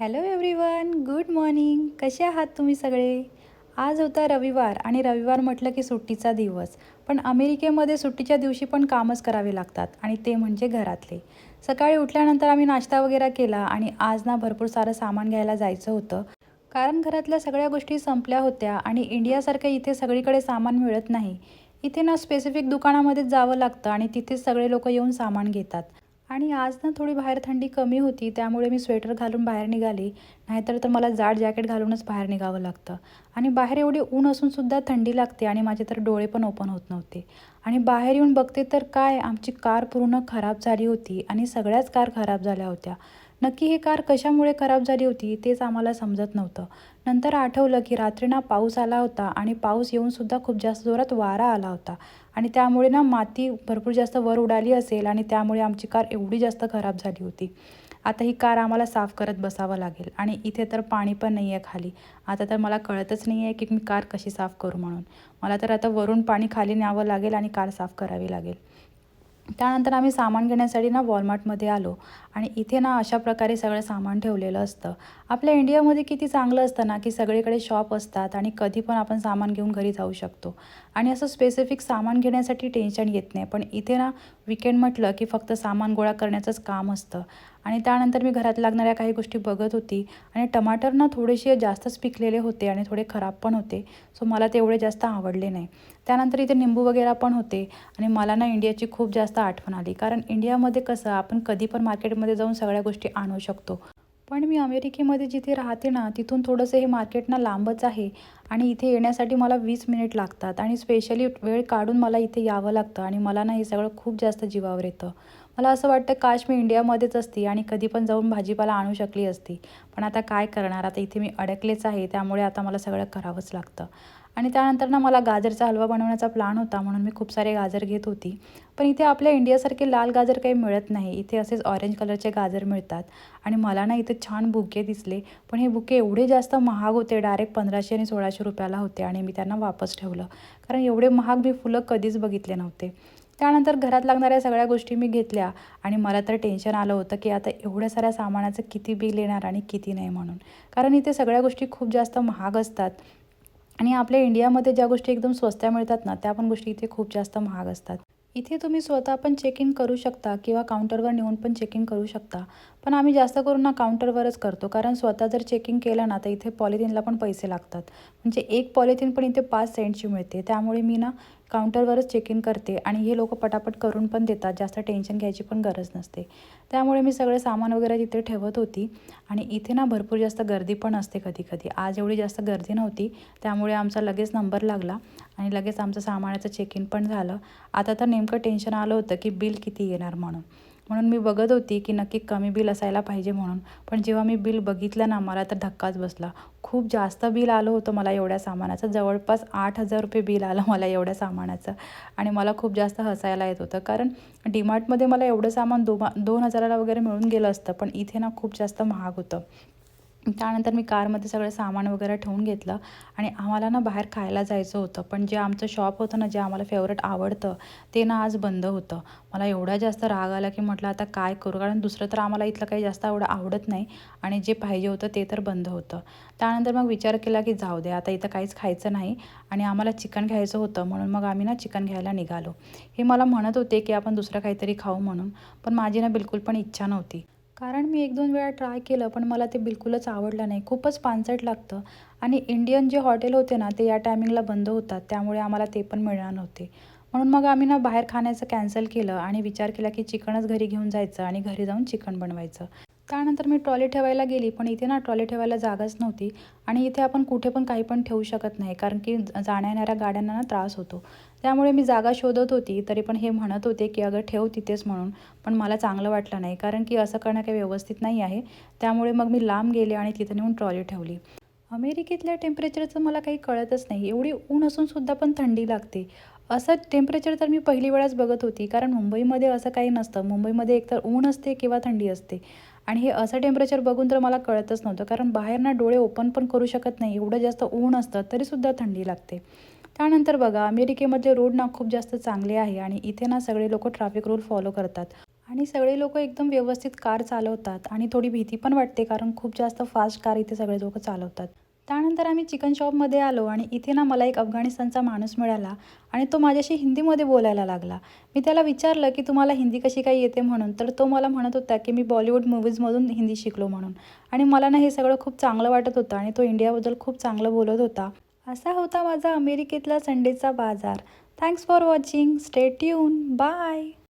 Hello everyone good morning. कसे आहात तुम्ही सगळे? आज होता रविवार आणि रविवार म्हटलं की सुट्टीचा दिवस पण अमेरिकेमध्ये सुट्टीच्या दिवशी पण कामच करावे लागतात आणि ते म्हणजे घरातले. सकाळी उठल्यानंतर आम्ही नाश्ता वगैरे केला आणि आज ना भरपूर सारं सामान घ्यायला जायचं होतं. कारण घरातल्या सगळ्या गोष्टी संपल्या होत्या आणि इंडियासारख्या इथे सगळीकडे सामान मिळत नाही. इथे ना स्पेसिफिक दुकानामध्येच जावं लागतं आणि तिथेच सगळे लोक येऊन सामान घेतात. आणि आज ना थोडी बाहेर थंडी कमी होती त्यामुळे मी स्वेटर घालून बाहेर निघाली. नाहीतर तर मला जाड जॅकेट घालूनच बाहेर निघावं लागतं. आणि बाहेर एवढी ऊन असूनसुद्धा थंडी लागते आणि माझे तर डोळे पण ओपन होत नव्हते. आणि बाहेर येऊन बघते तर काय आमची कार पूर्ण खराब झाली होती आणि सगळ्याच कार खराब झाल्या होत्या. नक्की ही कार कशामुळे खराब झाली होती तेच आम्हाला समजत नव्हतं. नंतर आठवलं की रात्री ना पाऊस आला होता आणि पाऊस येऊनसुद्धा खूप जास्त जोरात वारा आला होता. आणि त्यामुळे ना माती भरपूर जास्त वर उडाली असेल आणि त्यामुळे आमची कार एवढी जास्त खराब झाली होती. आता ही कार आम्हाला साफ करत बसावं लागेल आणि इथे तर पाणी पण नाही आहे खाली. आता तर मला कळतच नाही आहे की मी कार कशी साफ करू म्हणून. मला तर आता वरून पाणी खाली न्यावं लागेल आणि कार साफ करावी लागेल. त्यानंतर आम्ही सामान घेण्यासाठी ना वॉलमार्टमध्ये आलो. आणि इथे ना अशा प्रकारे सगळं सामान ठेवलेलं असतं. आपल्या इंडियामध्ये किती चांगलं असतं ना की सगळीकडे शॉप असतात आणि कधी पण आपण सामान घेऊन घरी जाऊ शकतो. आणि असं स्पेसिफिक सामान घेण्यासाठी टेन्शन येत नाही. पण इथे ना विकेंड म्हटलं की फक्त सामान गोळा करण्याचंच काम असतं. आणि त्यानंतर मी घरात लागणाऱ्या काही गोष्टी बघत होती. आणि टमाटर ना थोडेसे जास्तच पिकलेले होते आणि थोडे खराब पण होते. सो मला तेवढे जास्त आवडले नाही. त्यानंतर इथे निंबू वगैरे पण होते. आणि मला ना इंडियाची खूप जास्त आठवण आली. कारण इंडियामध्ये कसं आपण कधी पण मार्केटमध्ये जाऊन सगळ्या गोष्टी आणू शकतो. पण मी अमेरिकेमध्ये जिथे राहते ना तिथून थोडंसं हे मार्केट ना लांबच आहे. आणि इथे येण्यासाठी मला वीस मिनिट लागतात. आणि स्पेशली वेळ काढून मला इथे यावं लागतं. आणि मला ना हे सगळं खूप जास्त जीवावर येतं. मला असं वाटतं काश मी इंडियामध्येच असती आणि कधी पण जाऊन भाजीपाला आणू शकली असती. पण आता काय करणार? आता इथे मी अडकलेच आहे त्यामुळे आता मला सगळं करावंच लागतं. आणि त्यानंतर ना मला गाजरचा हलवा बनवण्याचा प्लान होता म्हणून मी खूप सारे गाजर घेत होती. पण इथे आपल्या इंडियासारखे लाल गाजर काही मिळत नाही. इथे असेच ऑरेंज कलरचे गाजर मिळतात. आणि मला ना इथे छान बुके दिसले पण हे बुके एवढे जास्त महाग होते डायरेक्ट पंधराशे आणि सोळाशे रुपयाला होते आणि मी त्यांना वापस ठेवलं. कारण एवढे महाग मी फुलं कधीच बघितले नव्हते. त्यानंतर घरात लागणाऱ्या सगळ्या गोष्टी मी घेतल्या आणि मला तर टेन्शन आलं होतं की आता एवढ्या साऱ्या सामानाचं किती बिल येणार आणि किती नाही म्हणून. कारण इथे सगळ्या गोष्टी खूप जास्त महाग असतात. आणि आपल्या इंडियामध्ये ज्या गोष्टी एकदम स्वस्त मिळतात ना त्या पण गोष्टी इथे खूप जास्त महाग असतात. इथे तुम्ही स्वतः पण चेकिंग करू शकता किंवा काउंटरवर नेऊन पण चेकिंग करू शकता. पण आम्ही जास्त करून ना काउंटरवरच करतो. कारण स्वतः जर चेकिंग केलं ना तर इथे पॉलिथिनला पण पैसे लागतात. म्हणजे एक पॉलिथिन पण इथे पाच सेंटची मिळते. त्यामुळे मी ना काउंटरवरच इन करते आणि हे लोक पटापट करून पण देतात जास्त टेन्शन घ्यायची पण गरज नसते. त्यामुळे मी सगळे सामान वगैरे तिथे ठेवत होती आणि इथे ना भरपूर जास्त गर्दी पण असते कधी कधी आज एवढी जास्त गर्दी नव्हती त्यामुळे आमचा लगेच नंबर लागला आणि लगेच आमचं सामानाचं चेक इन पण झालं. आता तर नेमकं टेन्शन आलं होतं की बिल किती येणार म्हणून. म्हणून मी बघत होती की नक्की कमी बिल असायला पाहिजे म्हणून. पण जेव्हा मी बिल बघितलं ना मला तर धक्काच बसला. खूप जास्त बिल आलं होतं मला एवढ्या सामानाचं. जवळपास आठ हजार रुपये बिल आलं मला एवढ्या सामानाचं. आणि मला खूप जास्त हसायला येत होतं. कारण डीमार्टमध्ये मला एवढं सामान दो दोन हजाराला वगैरे मिळून गेलं असतं पण इथे ना खूप जास्त महाग होतं. त्यानंतर मी कारमध्ये सगळं सामान वगैरे ठेवून घेतलं आणि आम्हाला ना बाहेर खायला जायचं होतं. पण जे आमचं शॉप होतं ना जे आम्हाला फेवरेट आवडतं ते ना आज बंद होतं. मला एवढा जास्त राग आला की म्हटलं आता काय करू? कारण दुसरं तर आम्हाला इथलं काही जास्त एवढं आवडत नाही आणि जे पाहिजे होतं ते तर बंद होतं. त्यानंतर मग विचार केला की जाऊ दे आता इथं काहीच खायचं नाही आणि आम्हाला चिकन घ्यायचं होतं म्हणून मग आम्ही ना चिकन घ्यायला निघालो. हे मला म्हणत होते की आपण दुसरं काहीतरी खाऊ म्हणून पण माझी ना बिलकुल पण इच्छा नव्हती. कारण मी एक दोन वेळा ट्राय केलं पण मला ते बिलकुलच आवडलं नाही. खूपच पानसट लागतं. आणि इंडियन जे हॉटेल होते ना ते या टायमिंगला बंद होतात. त्यामुळे आम्हाला ते पण मिळणार नव्हते. म्हणून मग आम्ही ना बाहेर खाण्याचं कॅन्सल केलं आणि विचार केला की चिकनच घरी घेऊन जायचं आणि घरी जाऊन चिकन बनवायचं. त्यानंतर मी ट्रॉली ठेवायला गेली पण इथे ना ट्रॉली ठेवायला जागाच नव्हती आणि इथे आपण कुठे पण काही पण ठेवू शकत नाही कारण की जाण्या येणाऱ्या गाड्यांना ना त्रास होतो. त्यामुळे मी जागा शोधत होती तरी पण हे म्हणत होते की अगं ठेव तिथेच म्हणून पण मला चांगलं वाटलं नाही कारण की असं करणं काही व्यवस्थित नाही आहे. त्यामुळे मग मी लांब गेले आणि तिथे नेऊन ट्रॉली ठेवली. अमेरिकेतल्या टेम्परेचरचं मला काही कळतच नाही एवढी ऊन असूनसुद्धा पण थंडी लागते. असं टेम्परेचर तर मी पहिली वेळाच बघत होती कारण मुंबईमध्ये असं काही नसतं. मुंबईमध्ये एकतर ऊन असते किंवा थंडी असते. आणि हे असं टेम्परेचर बघून तर मला कळतच नव्हतं. कारण बाहेर ना डोळे ओपन पण करू शकत नाही. एवढं जास्त ऊन असतं तरीसुद्धा थंडी लागते. त्यानंतर बघा अमेरिकेमधले रोड ना खूप जास्त चांगले आहे आणि इथे ना सगळे लोक ट्रॅफिक रूल फॉलो करतात. आणि सगळे लोक एकदम व्यवस्थित कार चालवतात आणि थोडी भीती पण वाटते कारण खूप जास्त फास्ट कार इथे सगळे लोक चालवतात. त्यानंतर आम्ही चिकन शॉपमध्ये आलो आणि इथे ना मला एक अफगाणिस्तानचा माणूस मिळाला आणि तो माझ्याशी हिंदीमध्ये बोलायला लागला. मी त्याला विचारलं की तुम्हाला हिंदी कशी काय येते म्हणून तर तो मला म्हणत होता की मी बॉलिवूड मूवीजमधून हिंदी शिकलो म्हणून. आणि मला ना हे सगळं खूप चांगलं वाटत होतं आणि तो इंडियाबद्दल खूप चांगलं बोलत होता. असा होता माझा अमेरिकेतला संडेचा बाजार. Thanks for watching stay tuned bye